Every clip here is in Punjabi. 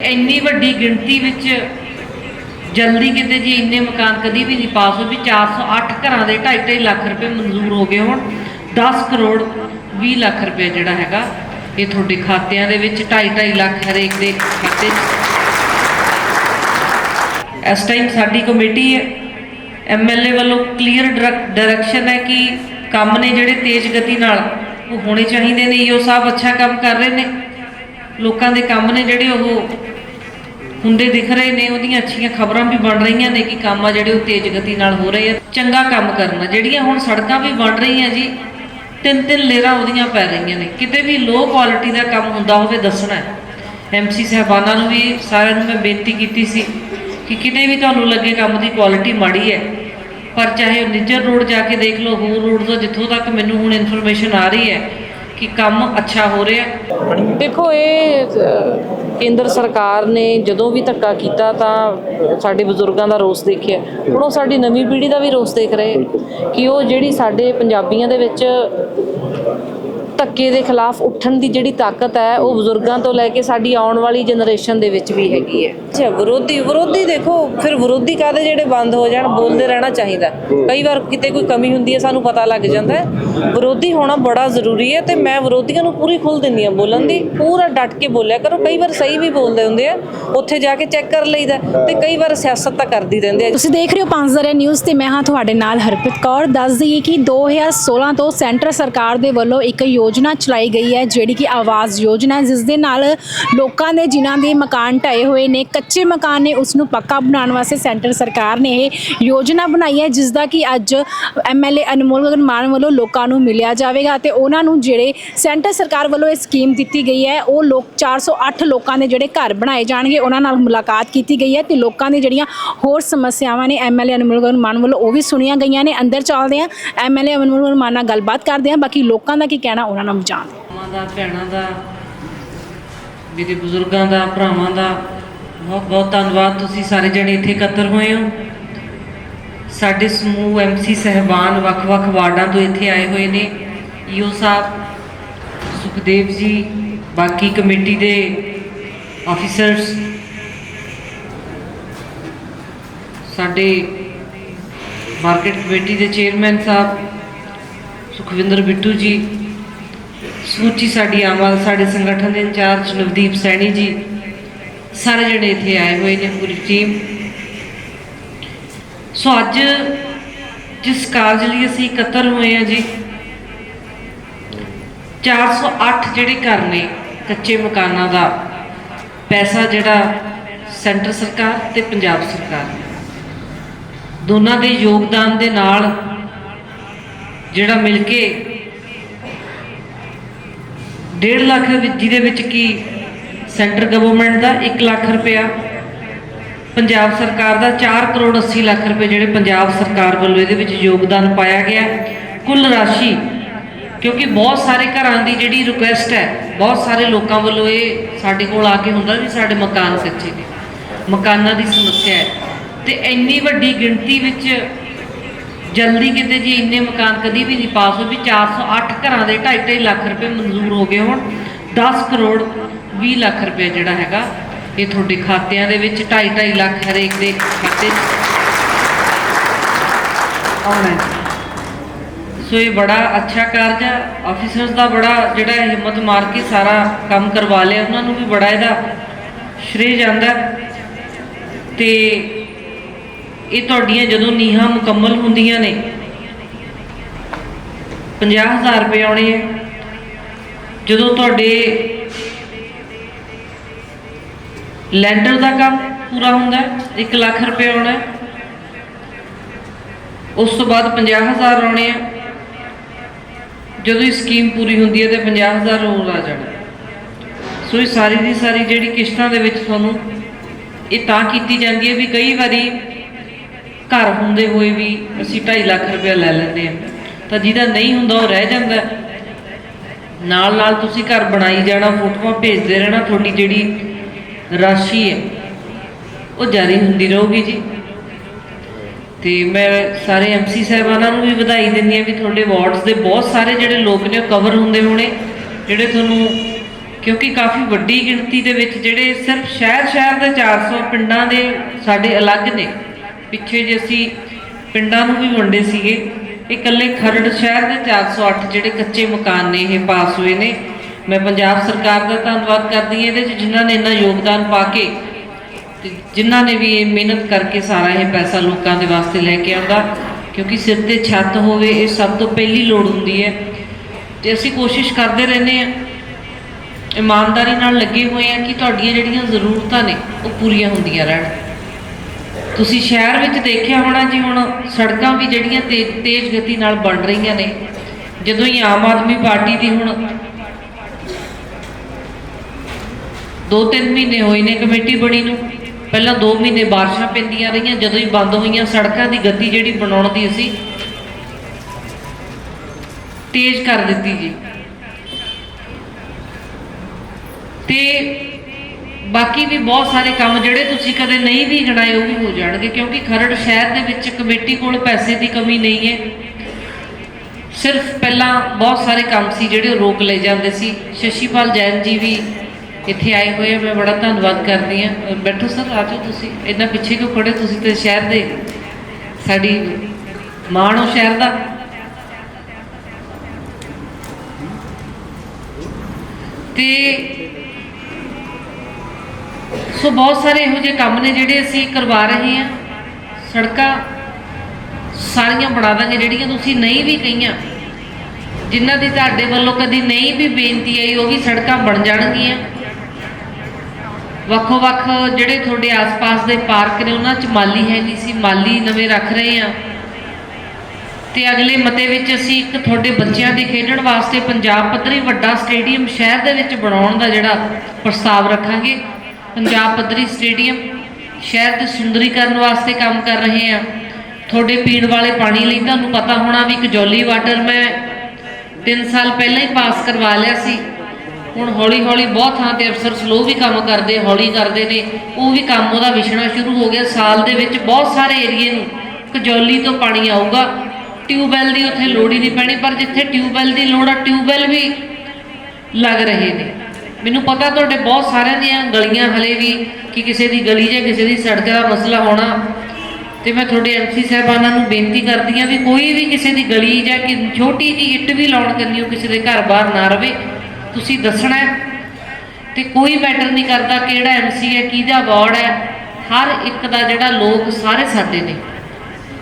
ਇੰਨੀ ਵੱਡੀ ਗਿਣਤੀ ਵਿੱਚ ਜਲਦੀ ਕਿਤੇ ਜੀ ਇੰਨੇ ਮਕਾਨ ਕਦੀ ਵੀ ਨਹੀਂ ਪਾਸ ਹੋਏ ਵੀ 408 ਘਰਾਂ ਦੇ 2.5 ਲੱਖ ਰੁਪਏ ਮਨਜ਼ੂਰ ਹੋ ਗਏ ਹੁਣ 10 ਕਰੋੜ 20 ਲੱਖ ਰੁਪਏ ਜਿਹੜਾ ਹੈਗਾ ਇਹ ਤੁਹਾਡੇ ਖਾਤਿਆਂ ਦੇ ਵਿੱਚ 2.5 ਲੱਖ ਹਰੇਕ ਦੇ ਖਾਤੇ ਇਸ ਟਾਈਮ ਸਾਡੀ ਕਮੇਟੀ ਹੈ ਐਮਐਲਏ ਵੱਲੋਂ ਕਲੀਅਰ ਡਾਇਰੈਕਸ਼ਨ ਹੈ ਕਿ ਕੰਮ ਨੇ ਜਿਹੜੇ ਤੇਜ਼ ਗਤੀ ਨਾਲ ਉਹ ਹੋਣੇ ਚਾਹੀਦੇ ਨੇ, ਈਓ ਸਾਹਿਬ ਅੱਛਾ ਕੰਮ ਕਰ ਰਹੇ ਨੇ। ਲੋਕਾਂ ਦੇ ਕੰਮ ਨੇ ਜਿਹੜੇ ਉਹ ਹੁੰਦੇ ਦਿਖ ਰਹੇ ਨੇ, ਉਹਦੀਆਂ ਅੱਛੀਆਂ ਖਬਰਾਂ ਵੀ ਬਣ ਰਹੀਆਂ ਨੇ ਕਿ ਕੰਮ ਆ ਜਿਹੜੇ ਉਹ ਤੇਜ਼ ਗਤੀ ਨਾਲ ਹੋ ਰਹੇ ਆ। ਚੰਗਾ ਕੰਮ ਕਰਨਾ ਜਿਹੜੀਆਂ ਹੁਣ ਸੜਕਾਂ ਵੀ ਬਣ ਰਹੀਆਂ ਜੀ, ਤਿੰਨ ਤਿੰਨ ਲੇਰਾਂ ਉਹਦੀਆਂ ਪੈ ਰਹੀਆਂ ਨੇ। ਕਿਤੇ ਵੀ ਲੋ ਕੁਆਲਿਟੀ ਦਾ ਕੰਮ ਹੁੰਦਾ ਹੋਵੇ ਦੱਸਣਾ ਹੈ। ਐਮਸੀ ਸਾਹਿਬਾਨਾਂ ਨੂੰ ਵੀ ਸਾਰਿਆਂ ਨੂੰ ਮੈਂ ਬੇਨਤੀ ਕੀਤੀ ਸੀ ਕਿ ਕਿਤੇ ਵੀ ਤੁਹਾਨੂੰ ਲੱਗੇ ਕੰਮ ਦੀ ਕੁਆਲਿਟੀ ਮਾੜੀ ਹੈ, ਪਰ ਚਾਹੇ ਉਹ ਨਿੱਜਰ ਰੋਡ ਜਾ ਕੇ ਦੇਖ ਲਓ, ਹੋਰ ਰੋਡ ਤੋਂ ਜਿੱਥੋਂ ਤੱਕ ਮੈਨੂੰ ਹੁਣ ਇਨਫੋਰਮੇਸ਼ਨ ਆ ਰਹੀ ਹੈ ਕਿ ਕੰਮ ਅੱਛਾ ਹੋ ਰਿਹਾ? ਦੇਖੋ, ਇਹ ਕੇਂਦਰ ਸਰਕਾਰ ਨੇ ਜਦੋਂ ਵੀ ਧੱਕਾ ਕੀਤਾ ਤਾਂ ਸਾਡੇ ਬਜ਼ੁਰਗਾਂ ਦਾ ਰੋਸ ਦੇਖਿਆ। ਹੁਣ ਉਹ ਸਾਡੀ ਨਵੀਂ ਪੀੜ੍ਹੀ ਦਾ ਵੀ ਰੋਸ ਦੇਖ ਰਹੇ। ਕਿ ਉਹ ਜਿਹੜੀ ਸਾਡੇ ਪੰਜਾਬੀਆਂ ਦੇ ਵਿੱਚ ਧੱਕੇ ਦੇ ਖਿਲਾਫ ਉੱਠਣ ਦੀ ਜਿਹੜੀ ਤਾਕਤ ਹੈ ਉਹ ਬਜ਼ੁਰਗਾਂ ਤੋਂ ਲੈ ਕੇ ਸਾਡੀ ਆਉਣ ਵਾਲੀ ਜਨਰੇਸ਼ਨ ਦੇ ਵਿੱਚ ਵੀ ਹੈਗੀ ਹੈ। ਅੱਛਾ ਵਿਰੋਧੀ ਵਿਰੋਧੀ ਦੇਖੋ ਫਿਰ ਵਿਰੋਧੀ ਕਾਦੇ ਜਿਹੜੇ ਬੰਦ ਹੋ ਜਾਣ ਬੋਲਦੇ ਰਹਿਣਾ ਚਾਹੀਦਾ। ਕਈ ਵਾਰ ਕਿਤੇ ਕੋਈ ਕਮੀ ਹੁੰਦੀ ਹੈ ਸਾਨੂੰ ਪਤਾ ਲੱਗ ਜਾਂਦਾ ਹੈ। ਵਿਰੋਧੀ ਹੋਣਾ ਬੜਾ ਜ਼ਰੂਰੀ ਹੈ ਤੇ ਮੈਂ ਵਿਰੋਧੀਆਂ ਨੂੰ ਪੂਰੀ ਖੁੱਲ ਦਿੰਦੀ ਹਾਂ ਬੋਲਣ ਦੀ। ਪੂਰਾ ਡਟ ਕੇ ਬੋਲਿਆ ਕਰੋ। ਕਈ ਵਾਰ ਸਹੀ ਵੀ ਬੋਲਦੇ ਹੁੰਦੇ ਆ ਉੱਥੇ ਜਾ ਕੇ ਚੈੱਕ ਕਰ ਲਈਦਾ ਤੇ ਕਈ ਵਾਰ ਸਿਆਸਤ ਤਾਂ ਕਰਦੀ ਰਹਿੰਦੇ ਆ ਤੁਸੀਂ ਦੇਖ ਰਹੇ ਹੋ ਪੰਜਜ਼ਰਿਆ ਨਿਊਜ਼ ਤੇ ਮੈਂ ਹਾਂ ਤੁਹਾਡੇ ਨਾਲ ਹਰਪ੍ਰੀਤ ਕੌਰ। ਦੱਸ ਦਈਏ ਕਿ 2016 ਤੋਂ ਸੈਂਟਰ ਸਰਕਾਰ ਦੇ ਵੱਲੋਂ ਇੱਕ ਯੋਜਨਾ ਯੋਜਨਾ ਚਲਾਈ ਗਈ ਹੈ, ਜਿਹੜੀ ਕਿ ਆਵਾਜ਼ ਯੋਜਨਾ ਜਿਸ ਦੇ ਨਾਲ ਲੋਕਾਂ ਦੇ ਜਿਨ੍ਹਾਂ ਦੇ ਮਕਾਨ ਢਏ ਹੋਏ ਨੇ, ਕੱਚੇ ਮਕਾਨ ਨੇ ਉਸ ਨੂੰ ਪੱਕਾ ਬਣਾਉਣ ਵਾਸਤੇ ਸੈਂਟਰ ਸਰਕਾਰ ਨੇ ਇਹ ਯੋਜਨਾ ਬਣਾਈ ਹੈ, ਜਿਸ ਦਾ ਕਿ ਅੱਜ ਐਮਐਲਏ ਅਨਮੋਲ ਗਗਨ ਮਾਨ ਵੱਲੋਂ ਲੋਕਾਂ ਨੂੰ ਮਿਲਿਆ ਜਾਵੇਗਾ ਤੇ ਉਹਨਾਂ ਨੂੰ ਜਿਹੜੇ ਸੈਂਟਰ ਸਰਕਾਰ ਵੱਲੋਂ ਇਹ ਸਕੀਮ ਦਿੱਤੀ ਗਈ ਹੈ, ਉਹ ਲੋਕ 408 ਲੋਕਾਂ ਦੇ ਜਿਹੜੇ ਘਰ ਬਣਾਏ ਜਾਣਗੇ, ਉਹਨਾਂ ਨਾਲ ਮੁਲਾਕਾਤ ਕੀਤੀ ਗਈ ਹੈ ਤੇ ਲੋਕਾਂ ਦੀ ਜਿਹੜੀਆਂ ਹੋਰ ਸਮੱਸਿਆਵਾਂ ਨੇ ਐਮਐਲਏ ਅਨਮੋਲ ਗਗਨ ਮਾਨ ਵੱਲੋਂ ਉਹ ਵੀ ਸੁਣੀਆਂ ਗਈਆਂ ਨੇ, ਅੰਦਰ ਚੱਲਦੇ ਆ ਐਮਐਲਏ ਅਨਮੋਲ ਗਗਨ ਮਾਨ ਨਾਲ ਗੱਲਬਾਤ ਕਰਦੇ ਆ ਬਾਕੀ ਲੋਕਾਂ ਦਾ ਕੀ ਕਹਿਣਾ ਉਹਨਾਂ ਨੂੰ ਜਾਣਦੇ ਮਾਂ ਦਾ, ਭੈਣਾਂ ਦਾ, ਮੇਰੇ ਬਜ਼ੁਰਗਾਂ ਦਾ, ਭਰਾਵਾਂ ਦਾ ਬਹੁਤ ਬਹੁਤ ਧੰਨਵਾਦ। ਤੁਸੀਂ ਸਾਰੇ ਜਣੇ ਇੱਥੇ ਇਕੱਤਰ ਹੋਏ ਹੋ। ਸਾਡੇ ਸਮੂਹ ਐਮਸੀ ਸਹਿਬਾਨ ਵੱਖ-ਵੱਖ ਵਾਰਡਾਂ ਤੋਂ ਇੱਥੇ ਆਏ ਹੋਏ ਨੇ। ਈਓ ਸਾਹਿਬ, ਸੁਖਦੇਵ ਜੀ, ਬਾਕੀ ਕਮੇਟੀ ਦੇ ਆਫੀਸਰਸ ਸਾਡੇ ਮਾਰਕੀਟ ਕਮੇਟੀ ਦੇ ਚੇਅਰਮੈਨ ਸਾਹਿਬ, ਸੁਖਵਿੰਦਰ ਬਿੱਟੂ ਜੀ ਸਮੁੱਚੀ ਸਾਡੀ ਆਵਾਜ਼ ਸਾਡੇ ਸੰਗਠਨ ਦੇ ਇੰਚਾਰਜ ਨਵਦੀਪ ਸੈਣੀ ਜੀ, ਸਾਰੇ ਜਿਹੜੇ ਇੱਥੇ ਆਏ ਹੋਏ ਨੇ, ਪੂਰੀ ਟੀਮ ਸੋ ਅੱਜ ਜਿਸ ਕਾਰਜ ਲਈ ਅਸੀਂ ਇਕੱਤਰ ਹੋਏ ਹਾਂ ਜੀ 408 ਜਿਹੜੇ ਘਰ ਨੇ ਕੱਚੇ ਮਕਾਨਾਂ ਦਾ, ਪੈਸਾ ਜਿਹੜਾ ਸੈਂਟਰ ਸਰਕਾਰ ਤੇ ਪੰਜਾਬ ਸਰਕਾਰ ਦੋਨਾਂ ਦੇ ਯੋਗਦਾਨ ਦੇ ਨਾਲ ਜਿਹੜਾ ਮਿਲ ਕੇ 1.5 ਲੱਖ ਜਿਹਦੇ ਵਿੱਚ ਕੀ ਸੈਂਟਰ ਗਵਰਨਮੈਂਟ ਦਾ 1 ਲੱਖ ਰੁਪਇਆ, ਪੰਜਾਬ ਸਰਕਾਰ ਦਾ 4 ਕਰੋੜ 80 ਲੱਖ ਰੁਪਏ ਜਿਹੜੇ ਪੰਜਾਬ ਸਰਕਾਰ ਵੱਲੋਂ ਇਹਦੇ ਵਿੱਚ ਯੋਗਦਾਨ ਪਾਇਆ ਗਿਆ। ਕੁੱਲ ਰਾਸ਼ੀ, ਕਿਉਂਕਿ ਬਹੁਤ ਸਾਰੇ ਘਰਾਂ ਦੀ ਜਿਹੜੀ ਰਿਕੁਐਸਟ ਹੈ, ਬਹੁਤ ਸਾਰੇ ਲੋਕਾਂ ਵੱਲੋਂ ਇਹ ਸਾਡੇ ਕੋਲ ਆ ਕੇ ਹੁੰਦਾ ਵੀ ਸਾਡੇ ਮਕਾਨ ਕੱਚੇ ਨੇ, ਮਕਾਨਾਂ ਦੀ ਸਮੱਸਿਆ ਹੈ। ਤੇ ਇੰਨੀ ਵੱਡੀ ਗਿਣਤੀ ਵਿੱਚ ਜਲਦੀ ਕਿਤੇ ਜੀ ਇੰਨੇ ਮਕਾਨ ਕਦੀ ਵੀ ਨਹੀਂ ਪਾਸ ਹੋਏ ਵੀ 408 ਘਰਾਂ ਦੇ 2.5 ਲੱਖ ਰੁਪਏ ਮਨਜ਼ੂਰ ਹੋ ਗਏ ਹੁਣ। 10 ਕਰੋੜ 20 ਲੱਖ ਰੁਪਏ ਜਿਹੜਾ ਹੈਗਾ ਇਹ ਤੁਹਾਡੇ ਖਾਤਿਆਂ ਦੇ ਵਿੱਚ 2.5 ਲੱਖ ਹਰੇਕ ਦੇ ਖਾਤੇ 'ਚ। ਆਉਣਾ ਸੋ ਇਹ ਬੜਾ ਅੱਛਾ ਕਾਰਜ ਆ। ਆਫੀਸਰਸ ਦਾ ਬੜਾ ਜਿਹੜਾ ਹਿੰਮਤ ਮਾਰ ਕੇ ਸਾਰਾ ਕੰਮ ਕਰਵਾ ਲਿਆ। ਉਹਨਾਂ ਨੂੰ ਵੀ ਬੜਾ ਇਹਦਾ ਸ਼੍ਰੇ ਜਾਂਦਾ। ਹੈ। ਤੇ ਇਹ ਤੁਹਾਡੀਆਂ ਜਦੋਂ ਨੀਹਾਂ ਮੁਕੰਮਲ ਹੁੰਦੀਆਂ ਨੇ 50000 ਰੁਪਏ ਆਉਣੇ ਹੈ ਜਦੋਂ ਤੁਹਾਡੇ ਲੈਂਡਰ ਦਾ ਕੰਮ ਪੂਰਾ ਹੁੰਦਾ 1 ਲੱਖ ਰੁਪਏ ਆਉਣਾ, ਉਸ ਤੋਂ ਬਾਅਦ 50000 ਆਉਣੇ ਆ। ਜਦੋਂ ਇਹ ਸਕੀਮ ਪੂਰੀ ਹੁੰਦੀ ਹੈ ਤੇ 50000 ਹੋਰ ਆ ਜਾਣਾ। ਸੋ ਇਹ ਸਾਰੀ ਦੀ ਸਾਰੀ ਜਿਹੜੀ ਕਿਸ਼ਤਾਂ ਦੇ ਵਿੱਚ ਤੁਹਾਨੂੰ ਇਹ ਤਾਂ ਕੀਤੀ ਜਾਂਦੀ ਹੈ ਵੀ ਕਈ ਵਾਰੀ ਘਰ ਹੁੰਦੇ ਹੋਏ ਵੀ ਅਸੀਂ 2.5 ਲੱਖ ਰੁਪਏ ਲੈ ਲੈਂਦੇ ਆ ਤਾਂ ਜਿਹਦਾ ਨਹੀਂ ਹੁੰਦਾ ਉਹ ਰਹਿ ਜਾਂਦਾ ਨਾਲ ਨਾਲ ਤੁਸੀਂ ਘਰ ਬਣਾਈ ਜਾਣਾ, ਫੋਟੋਆਂ ਭੇਜਦੇ ਰਹਿਣਾ, ਤੁਹਾਡੀ ਜਿਹੜੀ ਰਾਸ਼ੀ ਹੈ, ਉਹ ਜਾਰੀ ਹੁੰਦੀ ਰਹੂਗੀ ਜੀ। ਤੇ ਮੈਂ ਸਾਰੇ ਐਮਸੀ ਸਾਹਿਬਾਨਾਂ ਨੂੰ ਵੀ ਵਧਾਈ ਦਿੰਦੀ ਹਾਂ ਵੀ ਤੁਹਾਡੇ ਵਾਰਡਸ ਦੇ ਬਹੁਤ ਸਾਰੇ ਜਿਹੜੇ ਲੋਕ ਨੇ, ਉਹ ਕਵਰ ਹੁੰਦੇ ਹੋਣੇ। ਜਿਹੜੇ ਤੁਹਾਨੂੰ, ਕਿਉਂਕਿ ਕਾਫੀ ਵੱਡੀ ਗਿਣਤੀ ਦੇ ਵਿੱਚ ਜਿਹੜੇ ਸਿਰਫ ਸ਼ਹਿਰ ਸ਼ਹਿਰ ਦੇ 400 ਪਿੰਡਾਂ ਦੇ ਸਾਡੇ ਅਲੱਗ ਨੇ। ਪਿੱਛੇ ਜੇ ਅਸੀਂ ਪਿੰਡਾਂ ਨੂੰ ਵੀ ਵੰਡੇ ਸੀਗੇ, ਇਹ ਇਕੱਲੇ ਖਰੜ ਸ਼ਹਿਰ ਦੇ 408 ਜਿਹੜੇ ਕੱਚੇ ਮਕਾਨ ਨੇ, ਇਹ ਪਾਸ ਹੋਏ ਨੇ। ਮੈਂ ਪੰਜਾਬ ਸਰਕਾਰ ਦਾ ਧੰਨਵਾਦ ਕਰਦੀ ਹਾਂ ਇਹਦੇ 'ਚ, ਜਿਨ੍ਹਾਂ ਨੇ ਇੰਨਾ ਯੋਗਦਾਨ ਪਾ ਕੇ ਤੇ ਜਿਨ੍ਹਾਂ ਨੇ ਵੀ ਇਹ ਮਿਹਨਤ ਕਰਕੇ ਸਾਰਾ ਇਹ ਪੈਸਾ ਲੋਕਾਂ ਦੇ ਵਾਸਤੇ ਲੈ ਕੇ ਆਉਂਦਾ, ਕਿਉਂਕਿ ਸਿਰ ਤੇ ਛੱਤ ਹੋਵੇ, ਇਹ ਸਭ ਤੋਂ ਪਹਿਲੀ ਲੋੜ ਹੁੰਦੀ ਹੈ। ਤੇ ਅਸੀਂ ਕੋਸ਼ਿਸ਼ ਕਰਦੇ ਰਹਿੰਦੇ ਹਾਂ, ਇਮਾਨਦਾਰੀ ਨਾਲ ਲੱਗੇ ਹੋਏ ਆ ਕਿ ਤੁਹਾਡੀਆਂ ਜਿਹੜੀਆਂ ਜ਼ਰੂਰਤਾਂ ਨੇ, ਉਹ ਪੂਰੀਆਂ ਹੁੰਦੀਆਂ ਰਹਿਣ। ਤੁਸੀਂ ਸ਼ਹਿਰ ਵਿੱਚ ਦੇਖਿਆ ਹੋਣਾ ਜੀ, ਹੁਣ ਸੜਕਾਂ ਵੀ ਜਿਹੜੀਆਂ ਤੇਜ਼ ਤੇਜ਼ ਗਤੀ ਨਾਲ ਬਣ ਰਹੀਆਂ ਨੇ, ਜਦੋਂ ਹੀ ਆਮ ਆਦਮੀ ਪਾਰਟੀ ਦੀ ਹੁਣ ਦੋ ਤਿੰਨ ਮਹੀਨੇ ਹੋਏ ਨੇ ਕਮੇਟੀ ਬਣੀ ਨੂੰ, ਪਹਿਲਾਂ 2 ਮਹੀਨੇ ਬਾਰਿਸ਼ਾਂ ਪੈਂਦੀਆਂ ਰਹੀਆਂ, ਜਦੋਂ ਹੀ ਬੰਦ ਹੋਈਆਂ ਸੜਕਾਂ ਦੀ ਗਤੀ ਜਿਹੜੀ ਬਣਾਉਣ ਦੀ ਅਸੀਂ ਤੇਜ਼ ਕਰ ਦਿੱਤੀ ਜੀ। ਤੇ ਬਾਕੀ ਵੀ ਬਹੁਤ ਸਾਰੇ ਕੰਮ ਜਿਹੜੇ ਤੁਸੀਂ ਕਦੇ ਨਹੀਂ ਵੀ ਗਣਾਏ ਉਹ ਵੀ ਹੋ ਜਾਣਗੇ, ਕਿਉਂਕਿ ਖਰੜ ਸ਼ਹਿਰ ਦੇ ਵਿੱਚ ਕਮੇਟੀ ਕੋਲ ਪੈਸੇ ਦੀ ਕਮੀ ਨਹੀਂ ਹੈ। ਸਿਰਫ ਪਹਿਲਾਂ ਬਹੁਤ ਸਾਰੇ ਕੰਮ ਸੀ ਜਿਹੜੇ ਉਹ ਰੋਕ ਲਏ ਜਾਂਦੇ ਸੀ। ਸ਼ਸ਼ੀਪਾਲ ਜੈਨ ਜੀ ਵੀ ਇੱਥੇ ਆਏ ਹੋਏ ਆ, ਮੈਂ ਬੜਾ ਧੰਨਵਾਦ ਕਰਦੀ ਹਾਂ। ਬੈਠੋ ਸਰ, ਆ ਜਾਓ ਤੁਸੀਂ। ਇੰਨਾ ਪਿੱਛੇ ਕਿਉਂ ਖੜੇ ਤੁਸੀਂ ਤੇ ਸ਼ਹਿਰ ਦੇ ਸਾਡੀ ਮਾਣ ਹੋ ਸ਼ਹਿਰ ਦਾ। ਤੇ ਸੋ ਬਹੁਤ ਸਾਰੇ ਇਹੋ ਜਿਹੇ ਕੰਮ ਨੇ ਜਿਹੜੇ ਅਸੀਂ ਕਰਵਾ ਰਹੇ ਹਾਂ। ਸੜਕਾਂ ਸਾਰੀਆਂ ਬਣਾ ਦਾਂਗੇ, ਜਿਹੜੀਆਂ ਤੁਸੀਂ ਨਹੀਂ ਵੀ ਕਹੀਆਂ, ਜਿਨ੍ਹਾਂ ਦੀ ਤੁਹਾਡੇ ਵੱਲੋਂ ਕਦੀ ਨਹੀਂ ਵੀ ਬੇਨਤੀ ਆਈ, ਉਹ ਵੀ ਸੜਕਾਂ ਬਣ ਜਾਣਗੀਆਂ। ਵੱਖੋ ਵੱਖ ਜਿਹੜੇ ਤੁਹਾਡੇ ਆਸ-ਪਾਸ ਦੇ ਪਾਰਕ ਨੇ, ਉਹਨਾਂ 'ਚ ਮਾਲੀ ਹੈ ਨਹੀਂ ਸੀ, ਮਾਲੀ ਨਵੇਂ ਰੱਖ ਰਹੇ ਆ ਤੇ ਅਗਲੇ ਮਤੇ ਵਿੱਚ ਅਸੀਂ ਇੱਕ ਤੁਹਾਡੇ ਬੱਚਿਆਂ ਦੇ ਖੇਡਣ ਵਾਸਤੇ ਪੰਜਾਬ ਪੱਧਰੀ ਵੱਡਾ ਸਟੇਡੀਅਮ ਸ਼ਹਿਰ ਦੇ ਵਿੱਚ ਬਣਾਉਣ ਦਾ ਜਿਹੜਾ ਪ੍ਰਸਤਾਵ ਰੱਖਾਂਗੇ। ਪੰਜਾਬ ਪੱਧਰੀ ਸਟੇਡੀਅਮ ਸ਼ਹਿਰ ਦੇ ਸੁੰਦਰੀਕਰਨ ਵਾਸਤੇ ਕੰਮ ਕਰ ਰਹੇ ਆ ਤੁਹਾਡੇ ਪੀਣ ਵਾਲੇ ਪਾਣੀ ਲਈ ਤੁਹਾਨੂੰ ਪਤਾ ਹੋਣਾ ਵੀ ਕਜੌਲੀ ਵਾਟਰ ਮੈਂ 3 ਸਾਲ ਪਹਿਲਾਂ ਹੀ ਪਾਸ ਕਰਵਾ ਲਿਆ ਸੀ। ਹੁਣ ਹੌਲੀ ਹੌਲੀ ਬਹੁਤ ਥਾਂ ਤੇ ਅਫਸਰ ਸਲੋ ਵੀ ਕੰਮ ਕਰਦੇ, ਹੌਲੀ ਕਰਦੇ ਨੇ। ਉਹ ਵੀ ਕੰਮ ਉਹਦਾ ਵਿਛਣਾ ਸ਼ੁਰੂ ਹੋ ਗਿਆ। ਸਾਲ ਦੇ ਵਿੱਚ ਬਹੁਤ ਸਾਰੇ ਏਰੀਏ ਨੂੰ ਕਜੌਲੀ ਤੋਂ ਪਾਣੀ ਆਊਗਾ। ਟਿਊਬਵੈਲ ਦੀ ਉੱਥੇ ਲੋੜ ਹੀ ਨਹੀਂ ਪੈਣੀ, ਪਰ ਜਿੱਥੇ ਟਿਊਬਵੈਲ ਦੀ ਲੋੜ ਆ ਟਿਊਬਵੈਲ ਵੀ ਲੱਗ ਰਹੇ ਨੇ। ਮੈਨੂੰ ਪਤਾ ਤੁਹਾਡੇ ਬਹੁਤ ਸਾਰਿਆਂ ਦੀਆਂ ਗਲੀਆਂ ਹਲੇ ਵੀ ਕਿ ਕਿਸੇ ਦੀ ਗਲੀ ਜਾਂ ਕਿਸੇ ਦੀ ਸੜਕ ਦਾ ਮਸਲਾ ਹੋਣਾ। ਤੇ ਮੈਂ ਤੁਹਾਡੇ ਐਮਸੀ ਸਾਹਿਬਾਨਾਂ ਨੂੰ ਬੇਨਤੀ ਕਰਦੀ ਹਾਂ ਵੀ ਕੋਈ ਵੀ ਕਿਸੇ ਦੀ ਗਲੀ ਜਾਂ ਕਿ ਛੋਟੀ ਜਿਹੀ ਇੱਟ ਵੀ ਲਾਉਣ ਕਰਨੀ ਉਹ ਕਿਸੇ ਦੇ ਘਰ ਬਾਹਰ ਨਾ ਰਵੇ। ਤੁਸੀਂ ਦੱਸਣਾ ਹੈ। ਤੇ ਕੋਈ ਮੈਟਰ ਨਹੀਂ ਕਰਦਾ ਕਿਹੜਾ ਐਮਸੀ ਹੈ, ਕਿਹਦਾ ਵਾਰਡ ਹੈ। ਹਰ ਇੱਕ ਦਾ ਜਿਹੜਾ ਲੋਕ ਸਾਰੇ ਸਾਡੇ ਨੇ।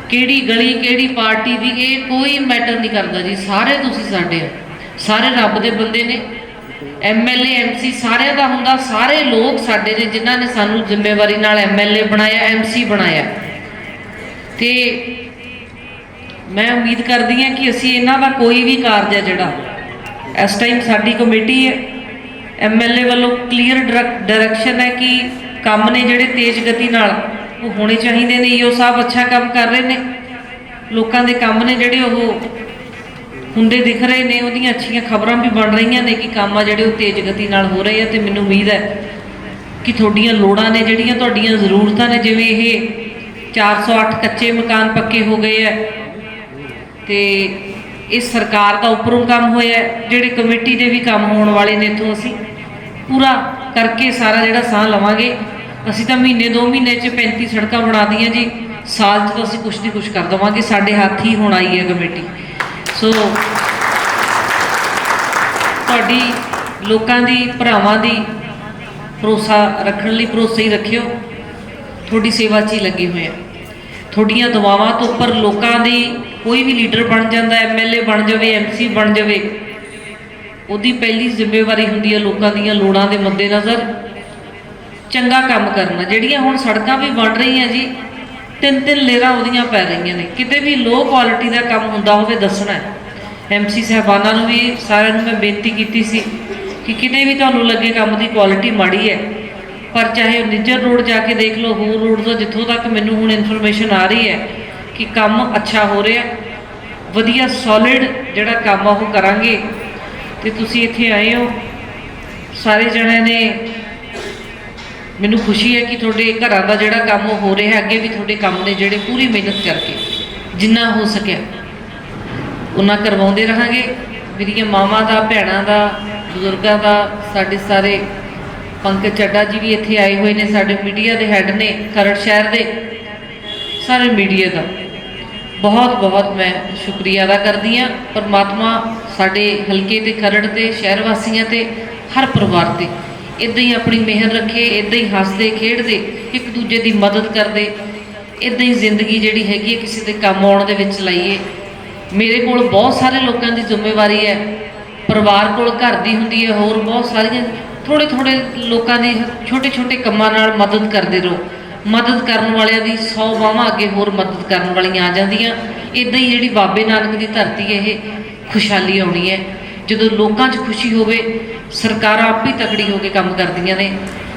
ਕਿਹੜੀ ਗਲੀ, ਕਿਹੜੀ ਪਾਰਟੀ ਦੀ, ਇਹ ਕੋਈ ਮੈਟਰ ਨਹੀਂ ਕਰਦਾ ਜੀ। ਸਾਰੇ ਤੁਸੀਂ ਸਾਡੇ ਹੋ। ਸਾਰੇ ਰੱਬ ਦੇ ਬੰਦੇ ਨੇ। ਐਮਐਲਏ ਐਮਸੀ ਸਾਰਿਆਂ ਦਾ ਹੁੰਦਾ, ਸਾਰੇ ਲੋਕ ਸਾਡੇ ਨੇ ਜਿਨ੍ਹਾਂ ਨੇ ਸਾਨੂੰ ਜ਼ਿੰਮੇਵਾਰੀ ਨਾਲ ਐਮਐਲਏ ਬਣਾਇਆ ਐਮਸੀ ਬਣਾਇਆ। ਤੇ ਮੈਂ ਉਮੀਦ ਕਰਦੀ ਹਾਂ ਕਿ ਅਸੀਂ ਇਹਨਾਂ ਦਾ ਕੋਈ ਵੀ ਕਾਰਜ ਹੈ ਜਿਹੜਾ, ਇਸ ਟਾਈਮ ਸਾਡੀ ਕਮੇਟੀ ਹੈ ਐਮਐਲਏ ਵੱਲੋਂ ਕਲੀਅਰ ਡਾਇਰੈਕਸ਼ਨ ਹੈ ਕਿ ਕੰਮ ਨੇ ਜਿਹੜੇ ਤੇਜ਼ ਗਤੀ ਨਾਲ ਉਹ ਹੋਣੇ ਚਾਹੀਦੇ ਨੇ, ਈਓ ਸਾਹਿਬ ਅੱਛਾ ਕੰਮ ਕਰ ਰਹੇ ਨੇ। ਲੋਕਾਂ ਦੇ ਕੰਮ ਨੇ ਜਿਹੜੇ ਉਹ ਹੁੰਦੇ ਦਿਖ ਰਹੇ ਨੇ, ਉਹਦੀਆਂ ਅੱਛੀਆਂ ਖਬਰਾਂ ਵੀ ਬਣ ਰਹੀਆਂ ਨੇ ਕਿ ਕੰਮ ਆ ਜਿਹੜੇ ਉਹ ਤੇਜ਼ ਗਤੀ ਨਾਲ ਹੋ ਰਹੇ ਆ ਤੇ ਮੈਨੂੰ ਉਮੀਦ ਹੈ ਕਿ ਤੁਹਾਡੀਆਂ ਲੋੜਾਂ ਨੇ, ਜਿਹੜੀਆਂ ਤੁਹਾਡੀਆਂ ਜ਼ਰੂਰਤਾਂ ਨੇ, ਜਿਵੇਂ ਇਹ 408 ਕੱਚੇ ਮਕਾਨ ਪੱਕੇ ਹੋ ਗਏ ਆ ਤੇ ਇਹ ਸਰਕਾਰ ਦਾ ਉੱਪਰੋਂ ਕੰਮ ਹੋਇਆ ਜਿਹੜੇ ਕਮੇਟੀ ਦੇ ਵੀ ਕੰਮ ਹੋਣ ਵਾਲੇ ਨੇ ਇੱਥੋਂ ਅਸੀਂ, ਪੂਰਾ ਕਰਕੇ ਸਾਰਾ ਜਿਹੜਾ ਸਾਹ ਲਵਾਂਗੇ। ਅਸੀਂ ਤਾਂ ਮਹੀਨੇ, ਦੋ ਮਹੀਨੇ 'ਚ 35 ਸੜਕਾਂ ਬਣਾ ਦੀਆਂ ਜੀ, ਸਾਲ 'ਚ ਤਾਂ ਅਸੀਂ ਕੁਛ ਦੀ ਕੁਛ ਕਰ ਦੇਵਾਂਗੇ, ਸਾਡੇ ਹੱਥ ਹੀ ਹੁਣ ਆਈ ਹੈ ਕਮੇਟੀ। ਸੋ ਤੁਹਾਡੀ ਲੋਕਾਂ ਦੀ, ਭਰਾਵਾਂ ਦੀ ਭਰੋਸਾ ਰੱਖਣ ਲਈ ਭਰੋਸੇ ਹੀ ਰੱਖਿਓ। ਤੁਹਾਡੀ ਸੇਵਾ 'ਚ ਹੀ ਲੱਗੇ ਹੋਏ ਆ। ਤੁਹਾਡੀਆਂ ਦੁਆਵਾਂ ਤੋਂ ਉੱਪਰ ਲੋਕਾਂ ਦੀ ਕੋਈ ਵੀ ਲੀਡਰ ਬਣ ਜਾਂਦਾ ਐਮਐਲਏ ਬਣ ਜਾਵੇ ਐਮਸੀ ਬਣ ਜਾਵੇ, ਉਹਦੀ ਪਹਿਲੀ ਜ਼ਿੰਮੇਵਾਰੀ ਹੁੰਦੀ ਹੈ ਲੋਕਾਂ ਦੀਆਂ ਲੋੜਾਂ ਦੇ ਮੱਦੇਨਜ਼ਰ ਚੰਗਾ ਕੰਮ ਕਰਨਾ ਜਿਹੜੀਆਂ ਹੁਣ ਸੜਕਾਂ ਵੀ ਬਣ ਰਹੀਆਂ ਜੀ ਤਿੰਨ ਤਿੰਨ ਲੇਰਾਂ ਉਹਦੀਆਂ ਪੈ ਰਹੀਆਂ ਨੇ। ਕਿਤੇ ਵੀ ਲੋ ਕੁਆਲਿਟੀ ਦਾ ਕੰਮ ਹੁੰਦਾ ਹੋਵੇ, ਦੱਸਣਾ ਹੈ। ਐਮਸੀ ਸਾਹਿਬਾਨਾਂ ਨੂੰ ਵੀ ਸਾਰਿਆਂ ਨੂੰ ਮੈਂ ਬੇਨਤੀ ਕੀਤੀ ਸੀ ਕਿ ਕਿਤੇ ਵੀ ਤੁਹਾਨੂੰ ਲੱਗੇ ਕੰਮ ਦੀ ਕੁਆਲਿਟੀ ਮਾੜੀ ਹੈ, ਪਰ ਚਾਹੇ ਨਿੱਜਰ ਰੋਡ ਜਾ ਕੇ ਦੇਖ ਲਓ, ਹੋਰ ਰੋਡ ਤੋਂ ਜਿੱਥੋਂ ਤੱਕ ਮੈਨੂੰ ਹੁਣ ਇਨਫੋਰਮੇਸ਼ਨ ਆ ਰਹੀ ਹੈ ਕਿ ਕੰਮ ਅੱਛਾ ਹੋ ਰਿਹਾ, ਵਧੀਆ ਸੋਲਿਡ ਜਿਹੜਾ ਕੰਮ ਆ ਉਹ ਕਰਾਂਗੇ। ਤੇ ਤੁਸੀਂ ਇੱਥੇ ਆਏ ਹੋ, ਸਾਰੇ ਜਣਿਆਂ ਨੇ ਮੈਨੂੰ ਖੁਸ਼ੀ ਹੈ ਕਿ ਤੁਹਾਡੇ ਘਰਾਂ ਦਾ ਜਿਹੜਾ ਕੰਮ ਉਹ ਹੋ ਰਿਹਾ, ਅੱਗੇ ਵੀ ਤੁਹਾਡੇ ਕੰਮ ਨੇ ਜਿਹੜੇ ਪੂਰੀ ਮਿਹਨਤ ਕਰਕੇ ਜਿੰਨਾ ਹੋ ਸਕਿਆ। ਉਹਨਾਂ ਕਰਵਾਉਂਦੇ ਰਹਾਂਗੇ। ਮੇਰੀਆਂ ਮਾਵਾਂ ਦਾ, ਭੈਣਾਂ ਦਾ, ਬਜ਼ੁਰਗਾਂ ਦਾ, ਸਾਡੇ ਸਾਰੇ ਪੰਕਜ ਚੱਡਾ ਜੀ ਵੀ ਇੱਥੇ ਆਏ ਹੋਏ ਨੇ, ਸਾਡੇ ਮੀਡੀਆ ਦੇ ਹੈੱਡ ਨੇ, ਖਰੜ ਸ਼ਹਿਰ ਦੇ, ਸਾਰੇ ਮੀਡੀਆ ਦਾ। ਬਹੁਤ ਬਹੁਤ ਮੈਂ ਸ਼ੁਕਰੀਆ ਅਦਾ ਕਰਦੀ ਹਾਂ। ਪਰਮਾਤਮਾ ਸਾਡੇ ਹਲਕੇ ਤੇ, ਖਰੜ ਤੇ, ਸ਼ਹਿਰ ਵਾਸੀਆਂ ਤੇ, ਹਰ ਪਰਿਵਾਰ ਤੇ ਇਦਾਂ ਹੀ ਆਪਣੀ ਮਿਹਰ ਰੱਖੇ ਇਦਾਂ ਹੀ ਹੱਸਦੇ, ਖੇਡਦੇ, ਇੱਕ ਦੂਜੇ ਦੀ ਮਦਦ ਕਰਦੇ ਇਦਾਂ ਹੀ ਜ਼ਿੰਦਗੀ ਜਿਹੜੀ ਹੈਗੀ ਹੈ, ਕਿਸੇ ਦੇ ਕੰਮ ਆਉਣ ਦੇ ਵਿੱਚ ਲਾਈਏ। ਮੇਰੇ ਕੋਲ ਬਹੁਤ ਸਾਰੇ ਲੋਕਾਂ ਦੀ ਜ਼ਿੰਮੇਵਾਰੀ ਹੈ। ਪਰਿਵਾਰ ਕੋਲ ਘਰ ਦੀ ਹੁੰਦੀ ਹੈ, ਹੋਰ ਬਹੁਤ ਸਾਰੀਆਂ ਥੋੜੇ ਥੋੜੇ ਲੋਕਾਂ ਦੀ ਛੋਟੇ ਛੋਟੇ ਕੰਮਾਂ ਨਾਲ ਮਦਦ ਕਰਦੇ ਰਹੋ। ਮਦਦ ਕਰਨ ਵਾਲਿਆਂ ਦੀ 100 ਬਾਹਾਂ ਅੱਗੇ ਹੋਰ ਮਦਦ ਕਰਨ ਵਾਲੀਆਂ ਆ ਜਾਂਦੀਆਂ। ਇਦਾਂ ਹੀ ਜਿਹੜੀ ਬਾਬੇ ਨਾਨਕ ਦੀ ਧਰਤੀ ਹੈ, ਇਹ ਖੁਸ਼ਹਾਲੀ ਆਉਣੀ ਹੈ। ਜਦੋਂ ਲੋਕਾਂ 'ਚ ਖੁਸ਼ੀ ਹੋਵੇ, ਸਰਕਾਰਾਂ ਆਪ ਹੀ ਤਕੜੀ ਹੋ ਕੇ ਕੰਮ ਕਰਦੀਆਂ ਨੇ।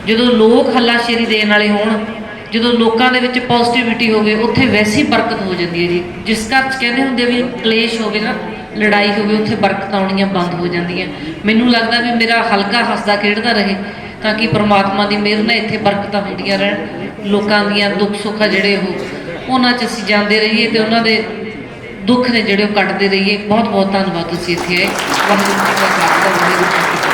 ਜਦੋਂ ਲੋਕ ਹੱਲਾਸ਼ੇਰੀ ਦੇਣ ਵਾਲੇ ਹੋਣ ਜਦੋਂ ਲੋਕਾਂ ਦੇ ਵਿੱਚ ਪੋਜ਼ਿਟਿਵਿਟੀ ਹੋਵੇ, ਉੱਥੇ ਵੈਸੀ ਹੀ ਬਰਕਤ ਹੋ ਜਾਂਦੀ ਹੈ ਜੀ। ਜਿਸ ਘਰ 'ਚ ਕਹਿੰਦੇ ਹੁੰਦੇ ਵੀ ਕਲੇਸ਼ ਹੋਵੇ ਨਾ, ਲੜਾਈ ਹੋਵੇ, ਉੱਥੇ ਬਰਕਤ ਆਉਣੀਆਂ ਬੰਦ ਹੋ ਜਾਂਦੀਆਂ। ਮੈਨੂੰ ਲੱਗਦਾ ਵੀ ਮੇਰਾ ਹਲਕਾ ਹੱਸਦਾ ਖੇਡਦਾ ਰਹੇ, ਤਾਂ ਕਿ ਪ੍ਰਮਾਤਮਾ ਦੀ ਮਿਹਰ ਨਾਲ ਇੱਥੇ ਬਰਕਤਾਂ ਹੁੰਦੀਆਂ ਰਹਿਣ, ਲੋਕਾਂ ਦੀਆਂ ਦੁੱਖ ਸੁੱਖ ਆ ਜਿਹੜੇ ਉਹ, ਉਹਨਾਂ 'ਚ ਅਸੀਂ ਜਾਂਦੇ ਰਹੀਏ ਤੇ ਉਹਨਾਂ ਦੇ ਦੁੱਖ ਨੇ ਜਿਹੜੇ ਉਹ ਕੱਟਦੇ ਰਹੀਏ। ਬਹੁਤ ਬਹੁਤ ਧੰਨਵਾਦ ਤੁਸੀਂ ਇੱਥੇ ਆਏ। ਵਾਹਿਗੁਰੂ ਜੀ ਕਾ ਖਾਲਸਾ, ਵਾਹਿਗੁਰੂ ਜੀ ਕੀ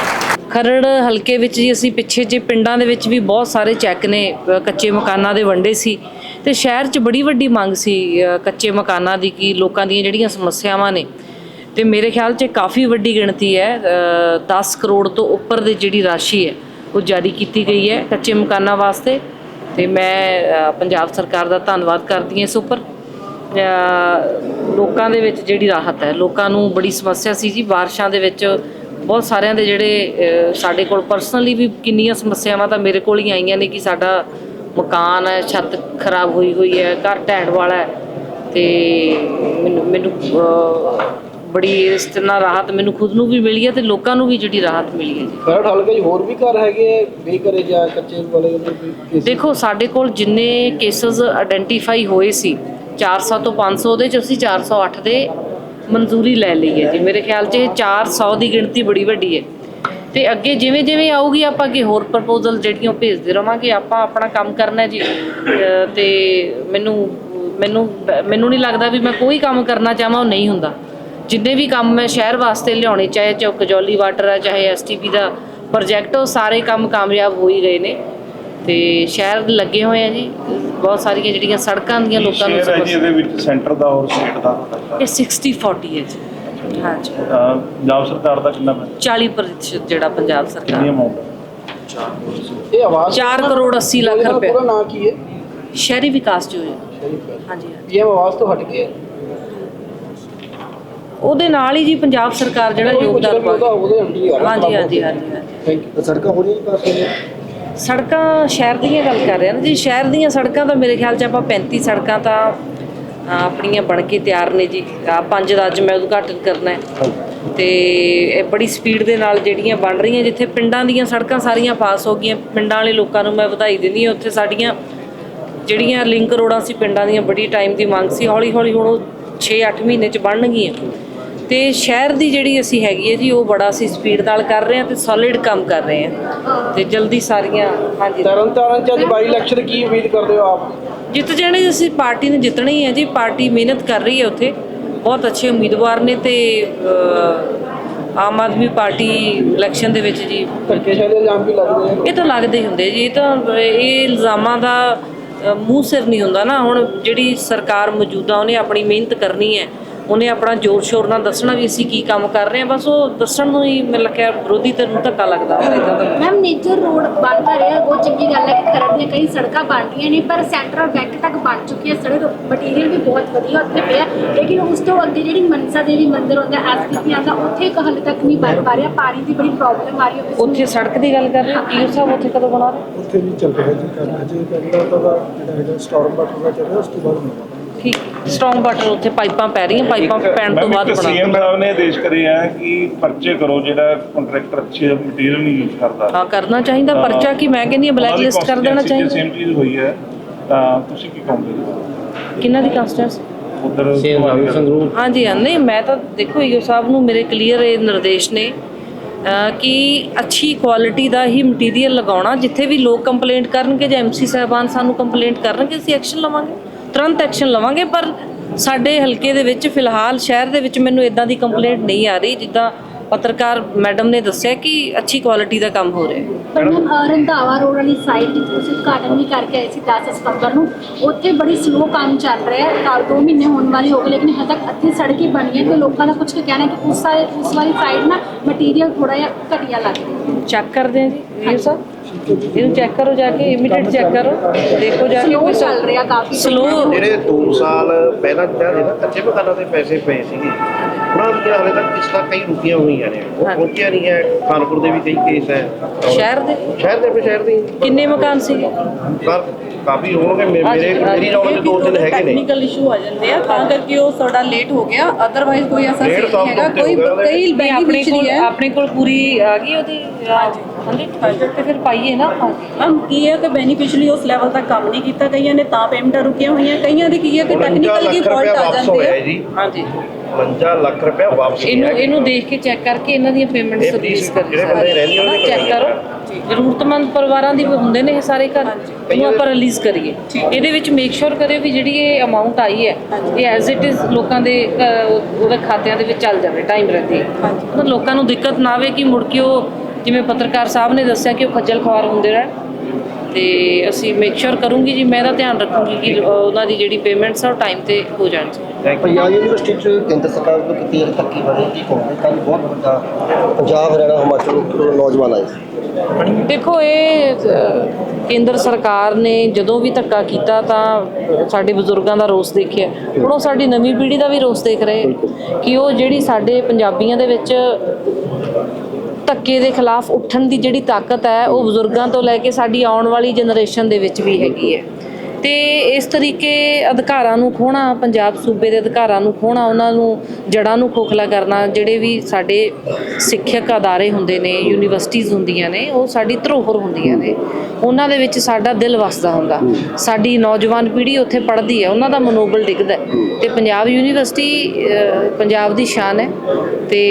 ਖਰੜ ਹਲਕੇ ਵਿੱਚ ਜੀ ਅਸੀਂ ਪਿੱਛੇ ਜੇ ਪਿੰਡਾਂ ਦੇ ਵਿੱਚ ਵੀ ਬਹੁਤ ਸਾਰੇ ਚੈੱਕ ਨੇ ਕੱਚੇ ਮਕਾਨਾਂ ਦੇ ਵੰਡੇ ਸੀ ਤੇ ਸ਼ਹਿਰ 'ਚ ਬੜੀ ਵੱਡੀ ਮੰਗ ਸੀ ਕੱਚੇ ਮਕਾਨਾਂ ਦੀ ਕਿ ਲੋਕਾਂ ਦੀਆਂ ਜਿਹੜੀਆਂ ਸਮੱਸਿਆਵਾਂ ਨੇ ਤੇ ਮੇਰੇ ਖਿਆਲ 'ਚ ਕਾਫੀ ਵੱਡੀ ਗਿਣਤੀ ਹੈ ਅ, 10 ਕਰੋੜ ਤੋਂ ਉੱਪਰ ਦੀ ਜਿਹੜੀ ਰਾਸ਼ੀ ਹੈ ਉਹ ਜਾਰੀ ਕੀਤੀ ਗਈ ਹੈ ਕੱਚੇ ਮਕਾਨਾਂ ਵਾਸਤੇ ਤੇ ਮੈਂ ਪੰਜਾਬ ਸਰਕਾਰ ਦਾ ਧੰਨਵਾਦ ਕਰਦੀ ਹਾਂ ਇਸ ਉੱਪਰ। ਲੋਕਾਂ ਦੇ ਵਿੱਚ ਜਿਹੜੀ ਰਾਹਤ ਹੈ ਲੋਕਾਂ ਨੂੰ ਬੜੀ ਸਮੱਸਿਆ ਸੀ ਜੀ ਬਾਰਿਸ਼ਾਂ ਦੇ ਵਿੱਚ ਬਹੁਤ ਸਾਰਿਆਂ ਦੇ ਜਿਹੜੇ ਸਾਡੇ ਕੋਲ ਪਰਸਨਲੀ ਵੀ ਕਿੰਨੀਆਂ ਸਮੱਸਿਆਵਾਂ ਤਾਂ ਮੇਰੇ ਕੋਲ ਹੀ ਆਈਆਂ ਨੇ ਕਿ ਸਾਡਾ ਮਕਾਨ ਹੈ ਛੱਤ ਖਰਾਬ ਹੋਈ ਹੋਈ ਹੈ ਘਰ ਢਹਿਣ ਵਾਲਾ ਹੈ ਤੇ ਮੈਨੂੰ ਮੈਨੂੰ ਬੜੀ ਇਸ ਨਾਲ ਰਾਹਤ ਮੈਨੂੰ ਖੁਦ ਨੂੰ ਵੀ ਮਿਲੀ ਹੈ ਤੇ ਲੋਕਾਂ ਨੂੰ ਵੀ ਜਿਹੜੀ ਰਾਹਤ ਮਿਲੀ ਹੈ ਜੀ ਖਰੜ ਹਲਕੇ 'ਚ ਹੋਰ ਵੀ ਘਰ ਹੈਗੇ ਆ ਬੇਘਰੇ ਜਾਂ ਕੱਚੇ ਵਾਲੇ ਦੇ? ਦੇਖੋ ਸਾਡੇ ਕੋਲ ਜਿੰਨੇ ਕੇਸਸ ਆਇਡੈਂਟੀਫਾਈ ਹੋਏ ਸੀ 400 ਤੋਂ 500 ਉਹਦੇ ਚ ਅਸੀਂ 408 ਦੇ ਮਨਜ਼ੂਰੀ ਲੈ ਲਈ ਹੈ ਜੀ। ਮੇਰੇ ਖਿਆਲ 'ਚ ਇਹ 400 ਦੀ ਗਿਣਤੀ ਬੜੀ ਵੱਡੀ ਹੈ। ਤੇ ਅੱਗੇ ਜਿਵੇਂ ਜਿਵੇਂ ਆਊਗੀ ਆਪਾਂ ਅੱਗੇ ਹੋਰ ਪ੍ਰਪੋਜ਼ਲ ਜਿਹੜੀਆਂ ਉਹ ਭੇਜਦੇ ਰਵਾਂਗੇ। ਆਪਾਂ ਆਪਣਾ ਕੰਮ ਕਰਨਾ ਜੀ। ਅਹ ਤੇ ਮੈਨੂੰ ਮੈਨੂੰ ਮੈਨੂੰ ਨਹੀਂ ਲੱਗਦਾ ਵੀ ਮੈਂ ਕੋਈ ਕੰਮ ਕਰਨਾ ਚਾਹਾਂ, ਉਹ ਨਹੀਂ ਹੁੰਦਾ। ਜਿੰਨੇ ਵੀ ਕੰਮ ਮੈਂ ਸ਼ਹਿਰ ਵਾਸਤੇ ਲਿਆਉਣੇ, ਚਾਹੇ ਚੌਕ ਕਜੌਲੀ ਵਾਟਰ ਆ, ਚਾਹੇ ਐਸਟੀਪੀ ਦਾ ਪ੍ਰੋਜੈਕਟ ਉਹ ਸਾਰੇ ਕੰਮ ਕਾਮਯਾਬ ਹੋ ਹੀ ਗਏ ਨੇ। ਤੇ ਸ਼ਹਿਰ ਲੱਗੇ ਹੋਏ ਆ ਜੀ। ਬਹੁਤ ਸਾਰੀਆਂ ਜਿਹੜੀਆਂ ਸੜਕਾਂ ਦੀਆਂ ਲੋਕਾਂ ਨੂੰ ਸ਼ੇਅਰ ਹੈ ਜੀ ਇਹਦੇ ਵਿੱਚ? ਸੈਂਟਰ ਦਾ ਔਰ ਸਟੇਟ ਦਾ? ਇਹ 60 40 ਹੈ ਜੀ। ਹਾਂਜੀ। ਪੰਜਾਬ ਸਰਕਾਰ ਦਾ ਕਿੰਨਾ ਹੈ 40% ਜਿਹੜਾ ਪੰਜਾਬ ਕਿੰਨੀ ਸਰਕਾਰ ਅਮਾਉਂਟ ਇਹ ਆਵਾਜ਼ ਚਾਰ ਕਰੋੜ 80 ਲੱਖ ਰੁਪਏ। ਪੂਰਾ ਨਾਂ ਕੀ ਹੈ? ਸ਼ਹਿਰੀ ਵਿਕਾਸ ਜੋ ਹੈ। ਸ਼ਰੀਫ ਹੈ ਹਾਂਜੀ। ਪੀਐਮ ਆਵਾਜ਼ ਤੋਂ ਹਟ ਕੇ ਹੈ ਉਹਦੇ ਨਾਲ ਹੀ ਜੀ ਪੰਜਾਬ ਸਰਕਾਰ ਜਿਹੜਾ ਯੋਗਦਾਨ ਪਾ ਰਿਹਾ ਹਾਂਜੀ ਹਾਂਜੀ ਹਾਂਜੀ ਥੈਂਕ ਯੂ ਸੜਕਾਂ ਹੋ ਰਹੀਆਂ ਪਾਸ ਹੋਈਆਂ ਸੜਕਾਂ ਸ਼ਹਿਰ ਦੀਆਂ ਗੱਲ ਕਰ ਰਹੇ ਹਾਂ ਨਾ ਜੀ, ਸ਼ਹਿਰ ਦੀਆਂ ਸੜਕਾਂ ਤਾਂ ਮੇਰੇ ਖਿਆਲ 'ਚ ਆਪਾਂ 35 ਸੜਕਾਂ ਤਾਂ ਆਪਣੀਆਂ ਬਣ ਕੇ ਤਿਆਰ ਨੇ ਜੀ। ਆ ਪੰਜ ਦਾ ਅੱਜ ਮੈਂ ਉਦਘਾਟਨ ਕਰਨਾ ਹੈ। ਤੇ ਇਹ ਬੜੀ ਸਪੀਡ ਦੇ ਨਾਲ ਜਿਹੜੀਆਂ ਬਣ ਰਹੀਆਂ, ਜਿੱਥੇ ਪਿੰਡਾਂ ਦੀਆਂ ਸੜਕਾਂ ਸਾਰੀਆਂ ਪਾਸ ਹੋ ਗਈਆਂ, ਪਿੰਡਾਂ ਵਾਲੇ ਲੋਕਾਂ ਨੂੰ ਮੈਂ ਵਧਾਈ ਦਿੰਦੀ ਹਾਂ, ਉੱਥੇ ਸਾਡੀਆਂ ਜਿਹੜੀਆਂ ਲਿੰਕ ਰੋਡਾਂ ਸੀ, ਪਿੰਡਾਂ ਦੀਆਂ ਬੜੀ ਟਾਈਮ ਦੀ ਮੰਗ ਸੀ ਹੌਲੀ ਹੌਲੀ ਹੁਣ ਉਹ 6-8 ਮਹੀਨੇ ਚ ਬਣਨਗੀਆਂ। ਤੇ ਸ਼ਹਿਰ ਦੀ ਜਿਹੜੀ ਅਸੀਂ ਹੈਗੀ ਹੈ ਜੀ ਉਹ ਬੜਾ ਅਸੀਂ ਸਪੀਡ ਨਾਲ ਕਰ ਰਹੇ ਹਾਂ ਤੇ ਸੋਲਿਡ ਕੰਮ ਕਰ ਰਹੇ ਹਾਂ। ਤੇ ਜਲਦੀ ਸਾਰੀਆਂ ਹਾਂਜੀ। ਤਰਨ ਤਾਰਨ ਚ ਅੱਜ ਬਾਈ ਇਲੈਕਸ਼ਨ ਕੀ ਉਮੀਦ ਕਰਦੇ ਹੋ ਆਪ? ਜਿੱਤ ਜਾਣੇ ਅਸੀਂ ਪਾਰਟੀ ਨੇ ਜਿੱਤਣਾ ਹੀ ਹੈ ਜੀ ਪਾਰਟੀ ਮਿਹਨਤ ਕਰ ਰਹੀ ਹੈ ਉੱਥੇ। ਬਹੁਤ ਅੱਛੇ ਉਮੀਦਵਾਰ ਨੇ ਤੇ ਆਮ ਆਦਮੀ ਪਾਰਟੀ ਇਲੈਕਸ਼ਨ ਦੇ ਵਿੱਚ ਜੀ। ਧੱਕੇਸ਼ਾਹੀ ਦੇ ਇਲਜ਼ਾਮ ਵੀ ਲੱਗਦੇ ਆ ਇਹ ਤਾਂ ਲੱਗਦੇ ਹੁੰਦੇ ਜੀ ਇਹ ਤਾਂ ਇਹ ਇਲਜ਼ਾਮਾਂ ਦਾ ਮੂੰਹ ਸਿਰ ਨਹੀਂ ਹੁੰਦਾ ਨਾ। ਹੁਣ ਜਿਹੜੀ ਸਰਕਾਰ ਮੌਜੂਦਾ ਉਹਨੇ ਆਪਣੀ ਮਿਹਨਤ ਕਰਨੀ ਹੈ। ਉਹਨੇ ਆਪਣਾ ਜ਼ੋਰ ਸ਼ੋਰ ਨਾਲ ਦੱਸਣਾ ਵੀ ਅਸੀਂ ਕੀ ਕੰਮ ਕਰ ਰਹੇ ਹਾਂ। ਬਸ ਉਹ ਦੱਸਣ ਨੂੰ ਹੀ ਮੈਨੂੰ ਲੱਗਿਆ ਵਿਰੋਧੀ ਧਿਰ ਨੂੰ ਧੱਕਾ ਲੱਗਦਾ ਇਦਾਂ ਦਾ। ਮੈਮ ਮੇਜਰ ਰੋਡ ਬਣ ਤਾਂ ਰਿਹਾ। ਬਹੁਤ ਚੰਗੀ ਗੱਲ ਹੈ ਕਿ ਖਰੜ ਦੀਆਂ ਕਈ ਸੜਕਾਂ ਬਣ ਰਹੀਆਂ ਨੇ ਪਰ ਸੈਂਟਰਲ ਬੈਂਕ ਤੱਕ ਬਣ ਚੁੱਕੀ ਹੈ। ਸੜਕ ਮਟੀਰੀਅਲ ਵੀ ਬਹੁਤ ਵਧੀਆ ਉੱਥੇ ਪਿਆ ਲੇਕਿਨ ਉਸ ਤੋਂ ਅੱਗੇ ਜਿਹੜੀ ਮਨਸਾ ਦੇਵੀ ਮੰਦਿਰ ਹੁੰਦਾ ਐਸਪੀਪੀ ਆਉਂਦਾ ਉੱਥੇ ਇੱਕ ਹਾਲੇ ਤੱਕ ਨਹੀਂ ਬਣ ਪਾ ਰਿਹਾ। ਪਾਣੀ ਦੀ ਬੜੀ ਪ੍ਰੋਬਲਮ ਆ ਰਹੀ ਹੈ ਉੱਥੇ ਸੜਕ ਦੀ ਗੱਲ ਕਰ ਰਹੇ ਹੋ? ਕੀ ਸਾਹਿਬ ਉੱਥੇ ਕਦੋਂ ਬਣਾ ਰਹੇ? ਉੱਥੇ ਵੀ ਚੱਲ ਰਿਹਾ ਜੀ। ਕੰਮ ਅਜੇ ਪਹਿਲਾਂ ਤਾਂ ਜਿਹੜਾ ਹੈਗਾ ਸਟਾਰਮ ਵਾਟਰ ਦਾ ਚੱਲ ਰਿਹਾ ਉਸ ਤੋਂ ਬਾਅਦ ਮਿਲਣਾ ਠੀਕ ਸਟਰੋਂਗ ਵਾਟਰ ਉੱਥੇ ਪਾਈਪਾਂ ਪੈ ਰਹੀਆਂ ਪਾਈਪਾਂ ਪੈਣ ਤੋਂ ਬਾਅਦ ਬਣਾ ਸੀਐਮ ਸਾਹਿਬ ਨੇ ਆਦੇਸ਼ ਕਰੇ ਆ ਕਿ ਪਰਚੇ ਕਰੋ ਜਿਹੜਾ ਕੰਟਰੈਕਟਰ ਅੱਛੇ ਮਟੀਰੀਅਲ ਨਹੀਂ ਯੂਜ਼ ਕਰਦਾ। ਹਾਂ ਕਰਨਾ ਚਾਹੀਦਾ ਪਰਚਾ ਕੀ ਮੈਂ ਕਹਿੰਦੀ ਹਾਂ ਬਲੈਕ ਲਿਸਟ ਕਰ ਦੇਣਾ ਚਾਹੀਦਾ। ਸੇਮ ਚੀਜ਼ ਹੋਈ ਹੈ ਤਾਂ ਤੁਸੀਂ ਕੀ ਕਹੋਗੇ? ਕਿੰਨਾ ਦੀ ਕੰਸਟੈਂਸ ਉਧਰ ਸੰਗਰੂਰ। ਹਾਂਜੀ ਹਾਂ ਨਹੀਂ ਮੈਂ ਤਾਂ ਦੇਖੋ ਈਓ ਸਾਹਿਬ ਨੂੰ ਮੇਰੇ ਕਲੀਅਰ ਇਹ ਨਿਰਦੇਸ਼ ਨੇ ਕਿ ਅੱਛੀ ਕੁਆਲਿਟੀ ਦਾ ਹੀ ਮਟੀਰੀਅਲ ਲਗਾਉਣਾ ਜਿੱਥੇ ਵੀ ਲੋਕ ਕੰਪਲੇਂਟ ਕਰਨਗੇ ਜਾਂ ਐਮਸੀ ਸਾਹਿਬਾਨ ਸਾਨੂੰ ਕੰਪਲੇਂਟ ਕਰਨਗੇ ਅਸੀਂ ਐਕਸ਼ਨ ਲਵਾਂਗੇ। ਤੁਰੰਤ ਐਕਸ਼ਨ ਲਵਾਂਗੇ ਪਰ ਸਾਡੇ ਹਲਕੇ ਦੇ ਵਿੱਚ ਫਿਲਹਾਲ ਸ਼ਹਿਰ ਦੇ ਵਿੱਚ ਮੈਨੂੰ ਇਦਾਂ ਦੀ ਕੰਪਲੇਂਟ ਨਹੀਂ ਆ ਰਹੀ ਜਿੱਦਾਂ ਪੱਤਰਕਾਰ ਮੈਡਮ ਨੇ ਦੱਸਿਆ ਕਿ ਅੱਛੀ ਕੁਆਲਿਟੀ ਦਾ ਕੰਮ ਹੋ ਰਿਹਾ ਹੈ। ਪਰ ਮੈਮ ਰੰਧਾਵਾ ਰੋਡ ਵਾਲੀ ਸਾਈਡ ਦੀ ਤੁਸੀਂ ਉਦਘਾਟਨ ਵੀ ਕਰਕੇ ਆਏ ਸੀ 10 ਸਤੰਬਰ ਨੂੰ। ਉੱਥੇ ਬੜੀ ਸਲੋ ਕੰਮ ਚੱਲ ਰਿਹਾ ਹੈ ਕੱਲ 2 ਮਹੀਨੇ ਹੋਣ ਵਾਲੇ ਹੋ ਗਏ ਲੇਕਿਨ ਹਜੇ ਤੱਕ ਅੱਧੀ ਸੜਕ ਹੀ ਬਣੀ ਹੈ ਤੇ ਲੋਕਾਂ ਦਾ ਕੁਝ ਕਹਿਣਾ ਹੈ ਕਿ ਉਸ ਸਾਈਡ ਉਸ ਵਾਲੀ ਸਾਈਡ ਨਾ ਮਟੀਰੀਅਲ ਥੋੜਾ ਜਿਹਾ ਘਟੀਆ ਲੱਗ ਰਿਹਾ ਚੈੱਕ ਕਰਦੇ ਹਾਂ ਜੀ ਵੀਰ ਸਾਹਿਬ। ਇਹਨੂੰ ਚੈੱਕ ਕਰੋ ਜਾ ਕੇ ਇਮੀਡੀਏਟ ਚੈੱਕ ਕਰੋ ਦੇਖੋ ਜਾ ਕੇ ਕੋਈ ਚੱਲ ਰਿਹਾ ਕਾਫੀ ਸਲੋ ਜਿਹੜੇ 2 ਸਾਲ ਪਹਿਲਾਂ ਜਿਹੜੇ ਨਾ ਕੱਚੇ ਮਕਾਨਾਂ ਦੇ ਪੈਸੇ ਪਏ ਸੀਗੇ। ਉਹਨਾਂ ਦੀਆਂ ਹਾਲੇ ਤੱਕ ਕਿਸ਼ਤਾਂ ਕਈ ਰੁਕੀਆਂ ਹੋਈਆਂ ਨੇ। ਉਹ ਹਾਂਜੀ। ਪਹੁੰਚਿਆ ਨਹੀਂ ਹੈ। ਕਾਨਪੁਰ ਦੇ ਵੀ ਕਈ ਕੇਸ ਹੈ। ਸ਼ਹਿਰ ਦੇ? ਸ਼ਹਿਰ ਦੇ ਆਪਣੇ ਸ਼ਹਿਰ ਦੇ ਕਿੰਨੇ ਮਕਾਨ ਸੀਗੇ? ਪਰ ਕਾਫੀ ਹੋਣਗੇ ਮੇ- ਮੇਰੇ ਮੇਰੀ ਨੌਲੇਜ ਦੋ ਤਿੰਨ ਹੈਗੇ ਨੇ। ਟੈਕਨੀਕਲ ਇਸ਼ੂ ਆ ਜਾਂਦੇ ਆ ਤਾਂ ਕਰਕੇ ਉਹ ਸਾਡਾ ਲੇਟ ਹੋ ਗਿਆ। ਅਦਰਵਾਈਜ਼ ਕੋਈ ਐਸਾ ਡੇਢ ਸੀਨ ਸਾਲ ਹੈਗਾ। ਤੋਂ ਕੋਈ ਉੱਤੇ ਕਈ ਨਹੀਂ ਆਪਣੇ ਵਿੱਚ ਕੋਲ ਨਹੀਂ ਹੈ। ਆਪਣੇ ਕੋਲ ਪੂਰੀ ਆ ਗਈ ਉਹਦੀ ਹਾਂਜੀ। ਤੇ ਫਿਰ ਪਾਈਏ ਨਾ। ਆਪਾਂ ਹਮ ਕੀ ਹੈ ਕਿ ਬੈਨੀਫੀਸ਼ੀਅਲੀ ਉਸ ਲੈਵਲ ਤੱਕ ਕੰਮ ਨਹੀਂ ਕੀਤਾ। ਕਈਆਂ ਨੇ ਤਾਂ ਪੇਮੈਂਟਾਂ ਰੁਕੀਆਂ ਹੋਈਆਂ ਕਈਆਂ ਦੀ ਕੀ ਹੈ ਕਿ 49 ਟੈਕਨੀਕਲ ਕੀ ਲੱਖ ਫਾਲਟ ਰੁਪਇਆ ਆ ਵਾਪਸ ਜਾਂਦੇ ਹੋਇਆ ਆ। ਹੈ ਜੀ। ਹਾਂਜੀ। 52 ਲੱਖ ਰੁਪਇਆ ਵਾਪਸ ਇਹਨੂੰ। ਇਹਨੂੰ ਦੇਖ ਕੇ ਚੈੱਕ ਕਰਕੇ ਇਹਨਾਂ ਦੀਆਂ ਪੇਮੈਂਟਸ ਇਹ ਰਿਲੀਜ਼ ਕਰ ਜਿਹੜੇ ਬੰਦੇ ਰਹਿੰਦੇ ਚੈੱਕ ਕਰੋ। ਜ਼ਰੂਰਤਮੰਦ ਪਰਿਵਾਰਾਂ ਦੀ ਵੀ ਹੁੰਦੇ ਨੇ ਇਹ ਸਾਰੇ ਘਰ। ਇਹਨੂੰ ਆਪਾਂ ਰਿਲੀਜ਼ ਕਰੀਏ। ਇਹਦੇ ਵਿੱਚ ਮੇਕ ਸ਼ੋਰ ਕਰਿਓ ਵੀ ਜਿਹੜੀ ਇਹ ਅਮਾਉਂਟ ਆਈ ਹੈ ਇਹ ਐਜ਼ ਇਟ ਇਜ਼ ਲੋਕਾਂ ਦੇ ਉਹਦੇ ਖਾਤਿਆਂ ਦੇ ਵਿੱਚ ਚੱਲ ਜਾਵੇ ਟਾਈਮ ਰਹਿੰਦੇ ਲੋਕਾਂ ਨੂੰ ਦਿੱਕਤ ਨਾ ਆਵੇ ਕਿ ਮੁੜ ਕੇ ਉਹ ਜਿਵੇਂ ਪੱਤਰਕਾਰ ਸਾਹਿਬ ਨੇ ਦੱਸਿਆ ਕਿ ਉਹ ਖੱਜਲ ਖਵਾਰ ਹੁੰਦੇ ਰਹਿਣ। ਤੇ ਅਸੀਂ ਮੇਕ ਸ਼ੋਰ ਕਰੂੰਗੀ ਜੀ ਮੈਂ ਇਹਦਾ ਧਿਆਨ ਰੱਖੂੰਗੀ ਕਿ ਉਹਨਾਂ ਦੀ ਜਿਹੜੀ ਪੇਮੈਂਟਸ ਆ ਉਹ ਟਾਈਮ ਤੇ ਹੋ ਜਾਣ. ਪੰਜਾਬ ਯੂਨੀਵਰਸਿਟੀ ਚ ਕੇਂਦਰ ਸਰਕਾਰ ਵੱਲੋਂ ਕੀਤੀ ਇੱਕ ਧੱਕੀ ਬਣੀ ਕੀ ਕਹੋਗੇ ਕੱਲ ਬਹੁਤ ਵੱਡਾ ਪੰਜਾਬ ਹਰਿਆਣਾ ਹਿਮਾਚਲ ਤੋਂ ਨੌਜਵਾਨ ਆਏ ਦੇਖੋ ਇਹ ਕੇਂਦਰ ਸਰਕਾਰ ਨੇ ਜਦੋਂ ਵੀ ਧੱਕਾ ਕੀਤਾ ਤਾਂ ਸਾਡੇ ਬਜ਼ੁਰਗਾਂ ਦਾ ਰੋਸ ਦੇਖਿਆ। ਹੁਣ ਉਹ ਸਾਡੀ ਨਵੀਂ ਪੀੜ੍ਹੀ ਦਾ ਵੀ ਰੋਸ ਦੇਖ ਰਹੇ। ਹੈ ਕਿ ਉਹ ਜਿਹੜੀ ਸਾਡੇ ਪੰਜਾਬੀਆਂ ਦੇ ਵਿੱਚ ਧੱਕੇ ਦੇ ਖਿਲਾਫ ਉੱਠਣ ਦੀ ਜਿਹੜੀ ਤਾਕਤ ਹੈ, ਉਹ ਬਜ਼ੁਰਗਾਂ ਤੋਂ ਲੈ ਕੇ ਸਾਡੀ ਆਉਣ ਵਾਲੀ ਜਨਰੇਸ਼ਨ ਦੇ ਵਿੱਚ ਵੀ ਹੈਗੀ ਹੈ। ਤੇ ਇਸ ਤਰੀਕੇ ਅਧਿਕਾਰਾਂ ਨੂੰ ਖੋਣਾ ਪੰਜਾਬ ਸੂਬੇ ਦੇ ਅਧਿਕਾਰਾਂ ਨੂੰ ਖੋਣਾ ਉਹਨਾਂ ਨੂੰ ਜੜਾਂ ਨੂੰ ਖੋਖਲਾ ਕਰਨਾ ਜਿਹੜੇ ਵੀ ਸਾਡੇ ਸਿੱਖਿਅਕ ਅਦਾਰੇ ਹੁੰਦੇ ਨੇ ਯੂਨੀਵਰਸਿਟੀਆਂ ਹੁੰਦੀਆਂ ਨੇ ਉਹ ਸਾਡੀ ਧਰੋਹਰ ਹੁੰਦੀਆਂ ਨੇ। ਉਹਨਾਂ ਦੇ ਵਿੱਚ ਸਾਡਾ ਦਿਲ ਵਸਦਾ ਹੁੰਦਾ। ਸਾਡੀ ਨੌਜਵਾਨ ਪੀੜ੍ਹੀ ਉੱਥੇ ਪੜ੍ਹਦੀ ਹੈ ਉਹਨਾਂ ਦਾ ਮਨੋਬਲ ਡਿੱਗਦਾ। ਤੇ ਪੰਜਾਬ ਯੂਨੀਵਰਸਿਟੀ ਪੰਜਾਬ ਦੀ ਸ਼ਾਨ ਹੈ ਤੇ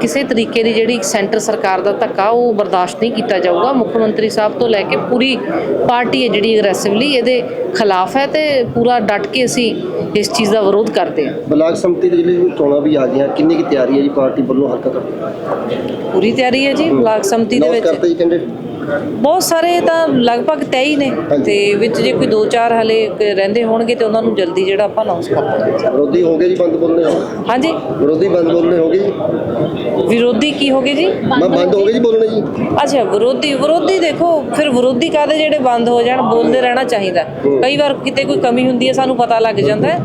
ਕਿਸੇ ਤਰੀਕੇ ਦੀ ਜਿਹੜੀ ਸੈਂਟਰ ਸਰਕਾਰ ਦਾ ਧੱਕਾ ਉਹ ਬਰਦਾਸ਼ਤ ਨਹੀਂ ਕੀਤਾ ਜਾਊਗਾ। ਮੁੱਖ ਮੰਤਰੀ ਸਾਹਿਬ ਤੋਂ ਲੈ ਕੇ ਪੂਰੀ ਪਾਰਟੀ ਹੈ ਜਿਹੜੀ ਅਗਰੈਸਿਵਲੀ ਇਹਦੇ ਖਿਲਾਫ ਹੈ ਤੇ ਪੂਰਾ ਡਟ ਕੇ ਅਸੀਂ ਇਸ ਚੀਜ਼ ਦਾ ਵਿਰੋਧ ਕਰਦੇ ਹਾਂ। ਬਲਾਕ ਸੰਮਤੀ ਦੇ ਜਿਹੜੇ ਚੋਣਾਂ ਵੀ ਆ ਗਈਆਂ ਕਿੰਨੀ ਕੀ ਤਿਆਰੀ ਹੈ ਜੀ ਪਾਰਟੀ ਵੱਲੋਂ ਹਰਕਤ? ਪੂਰੀ ਤਿਆਰੀ ਹੈ ਜੀ ਬਲਾਕ ਸੰਮਤੀ ਦੇ ਵਿੱਚ। ਕਰਤੇ ਜੀ ਕਹਿੰਦੇ। ਬਹੁਤ ਸਾਰੇ ਤਾਂ ਲਗਭਗ ਤੈਅ ਹੀ ਨੇ। ਤੇ ਵਿੱਚ ਜੇ ਕੋਈ 2-4 ਹਲੇ ਰਹਿੰਦੇ ਹੋਣਗੇ ਤੇ ਉਹਨਾਂ ਨੂੰ ਜਲਦੀ ਜਿਹੜਾ ਆਪਾਂ ਅਨਾਉਂਸ ਕਰ ਦਾਂਗੇ ਵਿਰੋਧੀ ਹੋ ਗਏ ਜੀ ਬੰਦ ਬੋਲਣੇ ਹਾਂਜੀ। ਵਿਰੋਧੀ ਬੰਦ ਬੋਲਣੇ ਹੋ ਗਏ ਵਿਰੋਧੀ ਕੀ ਹੋਗੇ ਜੀ? ਮੈਂ ਬੰਦ ਹੋ ਗਏ ਜੀ ਬੋਲਣੇ ਜੀ। ਅੱਛਾ ਵਿਰੋਧੀ ਵਿਰੋਧੀ ਦੇਖੋ ਫਿਰ ਵਿਰੋਧੀ ਕਾਦੇ ਜਿਹੜੇ ਬੰਦ ਹੋ ਜਾਣ ਬੋਲਦੇ ਰਹਿਣਾ ਚਾਹੀਦਾ। ਕਈ ਵਾਰ ਕਿਤੇ ਕੋਈ ਕਮੀ ਹੁੰਦੀ ਹੈ ਸਾਨੂੰ ਪਤਾ ਲੱਗ ਜਾਂਦਾ ਹੈ।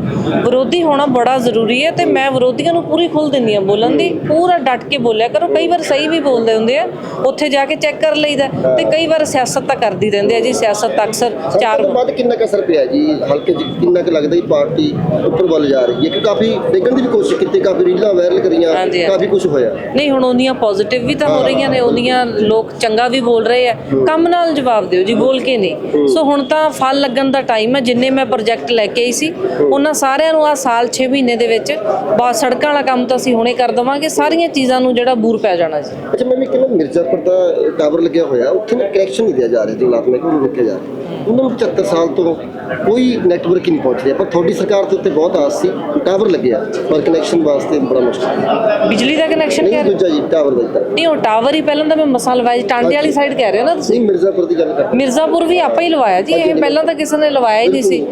ਵਿਰੋਧੀ ਹੋਣਾ ਬੜਾ ਜ਼ਰੂਰੀ ਹੈ ਤੇ ਮੈਂ ਵਿਰੋਧੀਆਂ ਨੂੰ ਪੂਰੀ ਖੁੱਲ ਦਿੰਦੀ ਹਾਂ ਬੋਲਣ ਦੀ। ਪੂਰਾ ਡਟ ਕੇ ਬੋਲਿਆ ਕਰੋ। ਕਈ ਵਾਰ ਸਹੀ ਵੀ ਬੋਲਦੇ ਹੁੰਦੇ ਆ ਉੱਥੇ ਜਾ ਕੇ ਚੈੱਕ ਕਰ ਲਈਦਾ। ਤੇ ਕਈ ਵਾਰ ਸਿਆਸਤ ਤਾਂ ਕਰਦੀ ਰਹਿੰਦੇ ਆ ਜੀ ਸਿਆਸਤ ਤਾਂ ਅਕਸਰ ਚਾਰ ਤੋਂ ਬਾਅਦ ਕਿੰਨਾ ਕੁ ਅਸਰ ਪਿਆ ਜੀ? ਹਲਕੇ 'ਚ ਕਿੰਨਾ ਕੁ ਲੱਗਦਾ ਜੀ ਪਾਰਟੀ ਉੱਪਰ ਵੱਲ ਜਾ ਰਹੀ ਹੈ? ਕਿ ਕਾਫੀ ਡਿੱਗਣ ਦੀ ਵੀ ਕੋਸ਼ਿਸ਼ ਕੀਤੀ ਕਾਫੀ ਰੀਲਾਂ ਵਾਇਰਲ ਕਰੀਆਂ ਹਾਂਜੀ, ਹਾਂਜੀ। ਕਾਫੀ ਕੁਝ ਹੋਇਆ। ਨਹੀਂ ਹੁਣ ਉਹਦੀਆਂ ਪੋਜ਼ਿਟਿਵ ਵੀ ਤਾਂ ਹੋ ਰਹੀਆਂ ਨੇ ਉਹਦੀਆਂ ਲੋਕ ਚੰਗਾ ਵੀ ਬੋਲ ਰਹੇ ਆ। ਕੰਮ ਨਾਲ ਜਵਾਬ ਦਿਓ ਜੀ ਬੋਲ ਕੇ ਨਹੀਂ। ਸੋ ਹੁਣ ਤਾਂ ਫਲ ਲੱਗਣ ਦਾ ਟਾਈਮ ਹੈ ਜਿੰਨੇ ਮੈਂ ਪ੍ਰੋਜੈਕਟ ਲੈ ਕੇ ਆਈ ਸੀ ਉਹਨਾਂ ਸਾਰਿਆਂ ਨੂੰ ਆ ਸਾਲ 6 ਮਹੀਨੇ ਦੇ ਵਿੱਚ ਬਹੁਤ ਸੜਕਾਂ ਵਾਲਾ ਕੰਮ ਤਾਂ ਅਸੀਂ ਹੁਣੇ ਕਰ ਦਵਾਂਗੇ ਸਾਰੀਆਂ ਚੀਜ਼ਾਂ ਨੂੰ ਜਿਹੜਾ ਬੂਰ ਪੈ ਜਾਣਾ ਜੀ। ਅੱਛਾ ਮੈਂ ਵੀ ਕਿਹਾ ਮਿਰਜ਼ਾਪੁਰ ਦਾ ਟਾਵਰ ਲੱਗਿਆ ਹੋਇਆ ਉੱਥੇ ਨਾ ਕਨੈਕਸ਼ਨ ਨਹੀਂ ਦਿਆ ਜਾ ਰਿਹਾ ਜੰਗਲਾਤ ਮਹਿਕਮੇ ਨੂੰ ਰੋਕਿਆ ਜਾ ਰਿਹਾ। ਉਹਨਾਂ ਨੂੰ 75 ਸਾਲ ਤੋਂ ਕੋਈ ਨੈਟਵਰਕ ਹੀ ਨਹੀਂ ਪਹੁੰਚ ਰਿਹਾ। ਪਰ ਤੁਹਾਡੀ ਸਰਕਾਰ ਦੇ ਉੱਤੇ ਬਹੁਤ ਆਸ ਸੀ ਟਾਵਰ ਲੱਗਿਆ ਪਰ ਕਨੈਕਸ਼ਨ ਵਾਸਤੇ ਬੜਾ ਮੁਸ਼ਕਲ ਹੈ। ਬਿਜਲੀ ਦਾ ਕਨੈਕਸ਼ਨ ਕਹਿ ਰਹੇ ਦੂਜਾ ਜੀ ਟਾਵਰ ਦਾ। ਨਹੀਂ ਉਹ ਟਾਵਰ ਹੀ ਪਹਿਲਾਂ ਤਾਂ ਮੈਂ ਮਸਾਲ ਵਾਈਜ਼ ਟਾਂਡੇ ਵਾਲੀ ਸਾਈਡ ਕਹਿ ਰਹੇ ਹੋ ਨਾ ਤੁਸੀਂ? ਮਿਰਜ਼ਾਪੁਰ ਦੀ ਗੱਲ ਕਰ ਮਿਰਜ਼ਾਪੁਰ ਵੀ ਆਪਾਂ ਹੀ ਲਵਾਇਆ ਜੀ ਇਹ ਪਹਿਲਾਂ ਤਾਂ ਕਿਸੇ ਨੇ ਲਵਾਇਆ ਹੀ ਨਹੀਂ ਸੀ।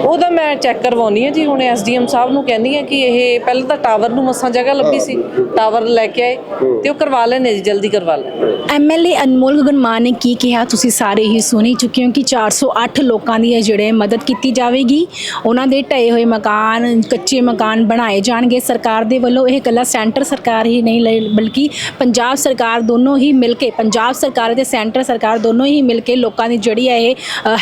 ਉਹਦਾ ਮੈਂ ਚੈੱਕ ਕਰਵਾਉਣੀ ਹੈ ਜੀ, ਹੁਣ ਐਸਡੀਐਮ ਸਾਹਿਬ ਨੂੰ ਕਹਿੰਦੀ ਆ ਕਿ ਇਹ ਪਹਿਲਾਂ ਤਾਂ ਟਾਵਰ ਨੂੰ ਮਸਾਂ ਜਗ੍ਹਾ ਲੱਭੀ ਸੀ ਟਾਵਰ ਲੈ ਕੇ ਆਏ ਤੇ ਉਹ ਕਰਵਾ ਲੈਣੇ ਜੀ, ਜਲਦੀ ਕਰਵਾ ਲੈ ਐਮਐਲਏ ਅਨਮੋਲ ਗਗਨ ਮਾਨ ਨੇ ਕੀ ਕਿਹਾ? ਤੁਸੀਂ ਸਾਰੇ ਹੀ ਸੁਣੀ ਚੁੱਕੇ ਹੋ ਕਿ 408 ਲੋਕਾਂ ਦੀ ਹੈ ਜਿਹੜੇ ਮਦਦ ਕੀਤੀ ਜਾਵੇਗੀ। ਉਹਨਾਂ ਦੇ ਢਏ ਹੋਏ ਮਕਾਨ, ਕੱਚੇ ਮਕਾਨ ਬਣਾਏ ਜਾਣਗੇ। ਸਰਕਾਰ ਦੇ ਵੱਲੋਂ ਇਹ ਇਕੱਲਾ ਸੈਂਟਰ ਸਰਕਾਰ ਹੀ ਨਹੀਂ ਲ- ਬਲਕਿ ਪੰਜਾਬ ਸਰਕਾਰ ਦੋਨੋਂ ਹੀ ਮਿਲ ਕੇ, ਪੰਜਾਬ ਸਰਕਾਰ ਅਤੇ ਸੈਂਟਰ ਸਰਕਾਰ ਦੋਨੋਂ ਹੀ ਮਿਲ ਕੇ ਲੋਕਾਂ ਦੀ ਜਿਹੜੀ ਹੈ ਇਹ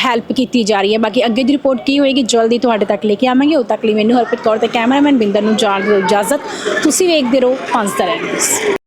ਹੈਲਪ ਕੀਤੀ ਜਾ ਰਹੀ ਹੈ। ਬਾਕੀ ਅੱਗੇ ਦੀ ਰਿਪੋਰਟ ਕੀ ਹੋਏਗੀ ਜਲਦੀ ਤੁਹਾਡੇ ਤੱਕ ਲੈ ਕੇ ਆਵਾਂਗੇ ਉਦੋਂ ਤੱਕ ਲਈ ਮੈਨੂੰ ਹਰਪ੍ਰੀਤ ਕੌਰ ਤੇ ਕੈਮਰਾਮੈਨ ਬਿੰਦਰ ਨੂੰ ਜਾਣ ਦਿਓ ਇਜਾਜ਼ਤ। ਤੁਸੀਂ ਵੇਖਦੇ ਰਹੋ ਪੰਜ ਤਰ੍ਹਾਂ